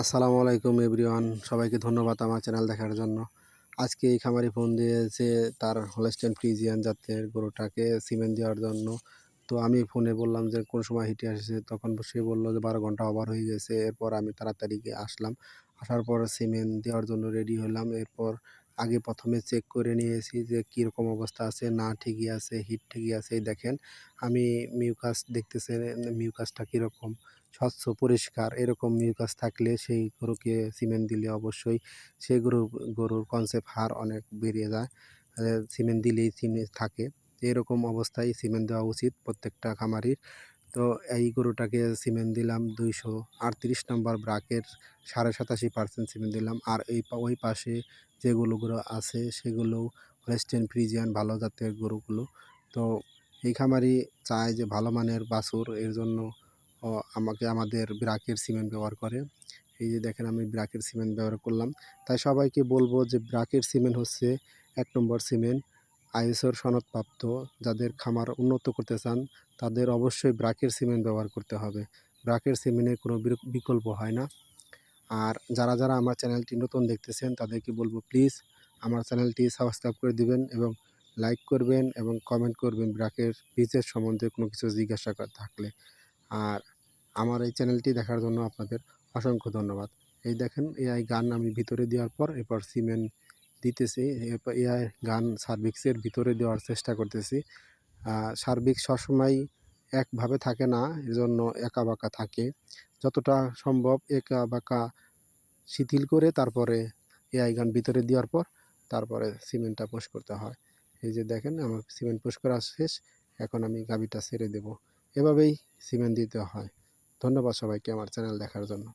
আসসালামু আলাইকুম এভরিওয়ান, সবাইকে ধন্যবাদ আমার চ্যানেল দেখার জন্য। আজকে এই খামারি ফোন দিয়েছে তার হোলেস্টেন ফ্রিজিয়ান জাতের গরুটাকে সিমেন্ট দেওয়ার জন্য। তো আমি ফোনে বললাম যে কোন সময় হিটে আসছে, তখন সে বলল যে বারো ঘণ্টা ওভার হয়ে গেছে, এরপর আমি তাড়াতাড়ি আসলাম। আসার পর সিমেন্ট দেওয়ার জন্য রেডি হলাম, এরপর আগে প্রথমে চেক করে নিয়েছি যে কীরকম অবস্থা আছে, না ঠিকই আছে হিট ঠিকই আছে। দেখেন, আমি মিউকাস দেখতেছেন মিউকাসটা কীরকম? স্বচ্ছ, পরিষ্কার, এরকম মিউকাস থাকলে সেই গরুকে সিমেন্ট দিলে অবশ্যই সেই গরু, গরুর কনসেপ্ট হার অনেক বেরিয়ে যায়। সিমেন্ট দিলেই সিমেন্ট থাকে। এরকম অবস্থায় সিমেন্ট দেওয়া উচিত প্রত্যেকটা খামারির। তো এই গরুটাকে সিমেন্ট দিলাম দুইশো আটত্রিশ নম্বর ব্রাকের সাড়ে সাতাশি পার্সেন্ট সিমেন্ট দিলাম। আর এই ওই পাশে যেগুলো গরু আছে সেগুলো ওয়েস্টার্ন ফ্রিজিয়ান ভালো জাতের গরুগুলো। তো এই খামারি চায় যে ভালো মানের বাছুর, এর জন্য আমাকে আমাদের ব্রাকের সিমেন্ট ব্যবহার করে। এই যে দেখেন আমি ব্রাকের সিমেন্ট ব্যবহার করলাম। তাই সবাইকে বলব যে ব্রাকের সিমেন্ট হচ্ছে এক নম্বর সিমেন্ট। আইএসওর সনদপ্রাপ্ত, যাদের খামার উন্নত করতে চান, তাদের অবশ্যই ব্রাকের সিমেন্ট ব্যবহার করতে হবে। ব্রাকের সিমেন্টের কোনো বিকল্প হয় না। আর যারা যারা আমার চ্যানেলটি নতুন দেখতেছেন, তাদেরকে বলব প্লিজ আমার চ্যানেলটি সাবস্ক্রাইব করে দিবেন এবং লাইক করবেন এবং কমেন্ট করবেন ব্রাকের বীজের সম্বন্ধে কোনো কিছু জিজ্ঞাসা থাকলে। আর আমার এই চ্যানেলটি দেখার জন্য আপনাদের অসংখ্য ধন্যবাদ। এই দেখেন এআই গান আমি ভিতরে দেওয়ার পর এরপর সিমেন্ট দিতেছি এআই গান সার্ভিক্সের ভিতরে দেওয়ার চেষ্টা করতেছি। সার্ভিক সবসময় একভাবে থাকে না, এজন্য একা বাঁকা থাকে। যতটা সম্ভব একা বাঁকা শিথিল করে তারপরে এআই গান ভিতরে দেওয়ার পর তারপরে সিমেন্টটা পোষ করতে হয়। এই যে দেখেন, আমার সিমেন্ট পোষ করা শেষ, এখন আমি গাবিটা ছেড়ে দেব। এভাবেই সিমেন্ট দিতে হয়। ধন্যবাদ সবাইকে আমার চ্যানেল দেখার জন্য।